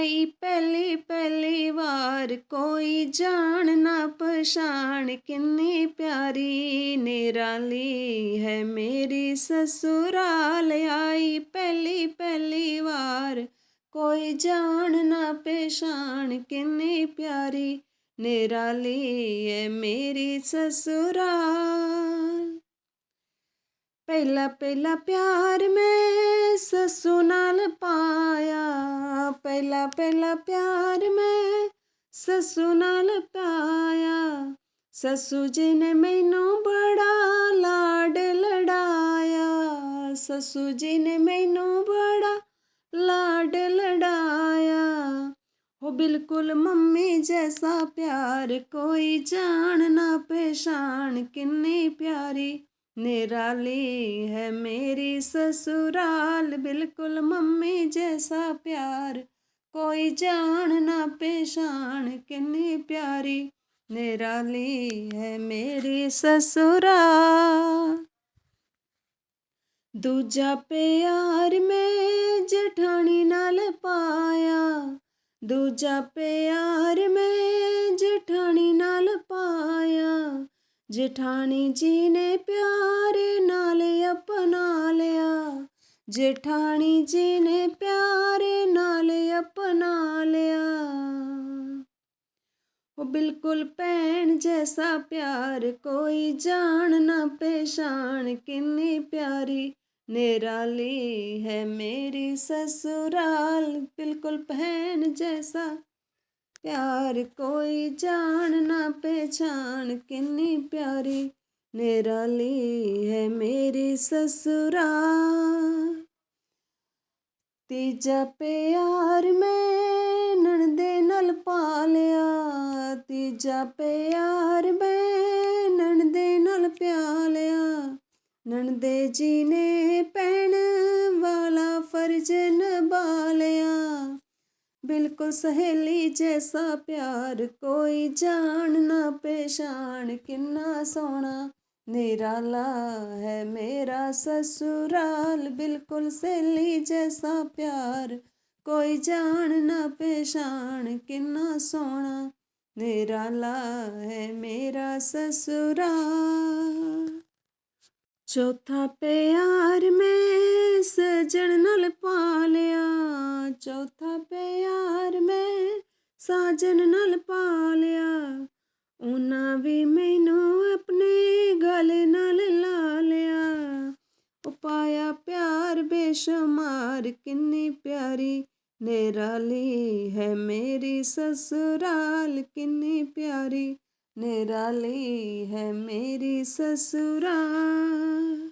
ਆਈ ਪਹਿਲੀ ਪਹਿਲੀ ਵਾਰ, ਕੋਈ ਜਾਣ ਨਾ ਪਛਾਣ, ਕਿੰਨੀ ਪਿਆਰੀ ਨਿਰਾਲੀ ਹੈ ਮੇਰੀ ਸਸੁਰਾਲ। ਆਈ ਪਹਿਲੀ ਪਹਿਲੀ ਵਾਰ, ਕੋਈ ਜਾਣ ਨਾ ਪਛਾਣ, ਕਿੰਨੀ ਪਿਆਰੀ ਨਿਰਾਲੀ ਹੈ ਮੇਰੀ ਸਸੁਰਾਲ। ਪਹਿਲਾ ਪਹਿਲਾ ਪਿਆਰ ਮੈਂ ਸੱਸੂ ਨਾਲ ਪਾਇਆ ਪਹਿਲਾ ਪਹਿਲਾ ਪਿਆਰ ਮੈਂ ਸੱਸੂ ਨਾਲ ਪਾਇਆ। ਸੱਸੂ ਜੀ ਨੇ ਮੈਨੂੰ ਬੜਾ ਲਾਡ ਲੜਾਇਆ। ਸੱਸੂ ਜੀ ਨੇ ਮੈਨੂੰ ਬੜਾ ਲਾਡ ਲੜਾਇਆ। ਹੋ ਬਿਲਕੁਲ ਮੰਮੀ ਜੈਸਾ ਪਿਆਰ ਕੋਈ ਜਾਣ ਨਾ ਪਛਾਣ। ਕਿੰਨੀ ਪਿਆਰੀ ਨਿਰਾਲੀ ਹੈ ਮੇਰੀ ਸਸੁਰਾਲ, ਬਿਲਕੁਲ ਮੰਮੀ ਜੈਸਾ ਪਿਆਰ। ਕੋਈ ਜਾਣ ਨਾ ਪਛਾਣ, ਕਿੰਨੀ ਪਿਆਰੀ ਨਿਰਾਲੀ ਹੈ ਮੇਰੀ ਸਸੁਰਾਲ। ਦੂਜਾ ਪਿਆਰ ਮੈਂ ਜਠਾਣੀ ਨਾਲ ਪਾਇਆ। ਦੂਜਾ ਪਿਆਰ ਮੈਂ ਜਠਾਣੀ ਨਾਲ ਪਾਇਆ ਜੇਠਾਣੀ ਜੀ ਨੇ ਪਿਆਰ ਨਾਲ ਅਪਣਾ ਲਿਆ। ਜੇਠਾਣੀ ਜੀ ਨੇ ਪਿਆਰ ਨਾਲ ਅਪਣਾ ਲਿਆ। ਉਹ ਬਿਲਕੁਲ ਭੈਣ ਜੈਸਾ ਪਿਆਰ ਕੋਈ ਜਾਣ ਨਾ ਪਛਾਣ। ਕਿੰਨੀ ਪਿਆਰੀ ਨਿਰਾਲੀ ਹੈ ਮੇਰੀ ਸਸੁਰਾਲ। ਬਿਲਕੁਲ ਭੈਣ ਜੈਸਾ ਪਿਆਰ ਕੋਈ ਜਾਣ ਨਾ ਪਛਾਣ ਕਿੰਨੀ ਪਿਆਰੀ ਨਿਰਾਲੀ ਹੈ ਮੇਰੀ ਸਸੁਰਾ। ਤੀਜਾ ਪਿਆਰ ਮੈਂ ਨਣਦੇ ਨਾਲ ਪਾਲਿਆ, ਤੀਜਾ ਪਿਆਰ ਮੈਂ ਨਣਦੇ ਨਾਲ ਪਿਆਲਿਆ। ਨਣਦੇ ਜੀ ਨੇ ਪੈਣ ਬਿਲਕੁਲ ਸਹੇਲੀ ਜੈਸਾ ਪਿਆਰ, ਕੋਈ ਜਾਣ ਨਾ ਪਛਾਣ, ਕਿੰਨਾ ਸੋਹਣਾ ਨਿਰਾਲਾ ਹੈ ਮੇਰਾ ਸਸੁਰਾਲ। ਬਿਲਕੁਲ ਸਹੇਲੀ ਜੈਸਾ ਪਿਆਰ, ਕੋਈ ਜਾਣ ਨਾ ਪਛਾਣ, ਕਿੰਨਾ ਸੋਹਣਾ ਨਿਰਾਲਾ ਹੈ ਮੇਰਾ ਸਸੁਰਾਲ। ਚੌਥਾ ਪਿਆਰ ਸਾਜਨ ਨਾਲ ਪਾ ਲਿਆ ਉਹਨਾਂ ਵੀ ਮੈਨੂੰ ਆਪਣੇ ਗਲ ਨਾਲ ਲਾ ਲਿਆ ਉਹ ਪਾਇਆ ਪਿਆਰ ਬੇਸ਼ੁਮਾਰ, ਕਿੰਨੀ ਪਿਆਰੀ ਨਿਰਾਲੀ ਹੈ ਮੇਰੀ ਸਸੁਰਾਲ, ਕਿੰਨੀ ਪਿਆਰੀ ਨਿਰਾਲੀ ਹੈ ਮੇਰੀ ਸਸੁਰਾਲ।